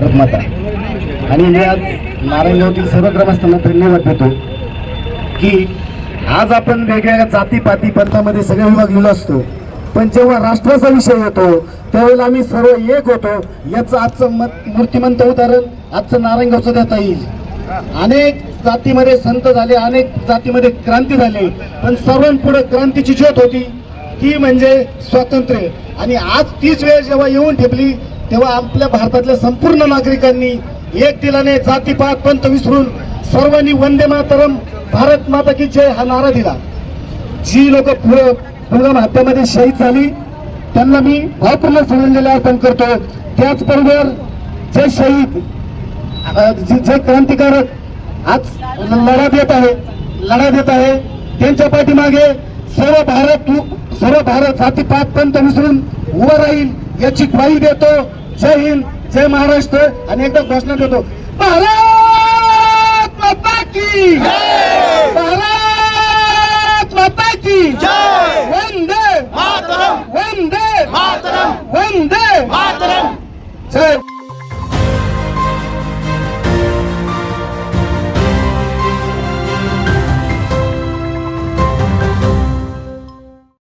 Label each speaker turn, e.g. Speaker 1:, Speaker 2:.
Speaker 1: भारत माता आणि हे आज नारायणगावतील सर्व ग्रामस्थांना धन्यवाद देतो की आज आपण वेगवेगळ्या जाती पाती पंथामध्ये सगळे विभाग असतो. पण जेव्हा राष्ट्राचा विषय येतो त्यावेळेला आम्ही सर्व एक होतो. याचं आजचं मत मूर्तिमंत उदाहरण आजचं नारायणगावचं देता येईल. अनेक जातीमध्ये संत झाले अनेक जातीमध्ये क्रांती झाली पण सर्वांपुढे क्रांतीची ज्योत होती. ती म्हणजे स्वातंत्र्य. आणि आज तीच वेळ जेव्हा येऊन ठेपली तेव्हा आपल्या भारतातल्या संपूर्ण नागरिकांनी एक दिलाने जातीपात पंत विसरून सर्वांनी वंदे मातरम भारत माता की जय हा नारा दिला. जी लोक पुलगाम हत्यामध्ये शहीद झाली त्यांना मी भावपूर्ण श्रद्धांजली अर्पण करतो. त्याचबरोबर जे शहीद जे जे क्रांतिकारक आज लढा देत आहे लढा देत आहे. त्यांच्या पाठीमागे सर्व भारत सर्व भारत जातीपात पंत विसरून उभं राहील. याची ग्वाही देतो. जय हिंद जय महाराष्ट्र. आणि एकदा घोषणा देतो. भारत माता की भारत माता की वंदे वंदे वंदे जय!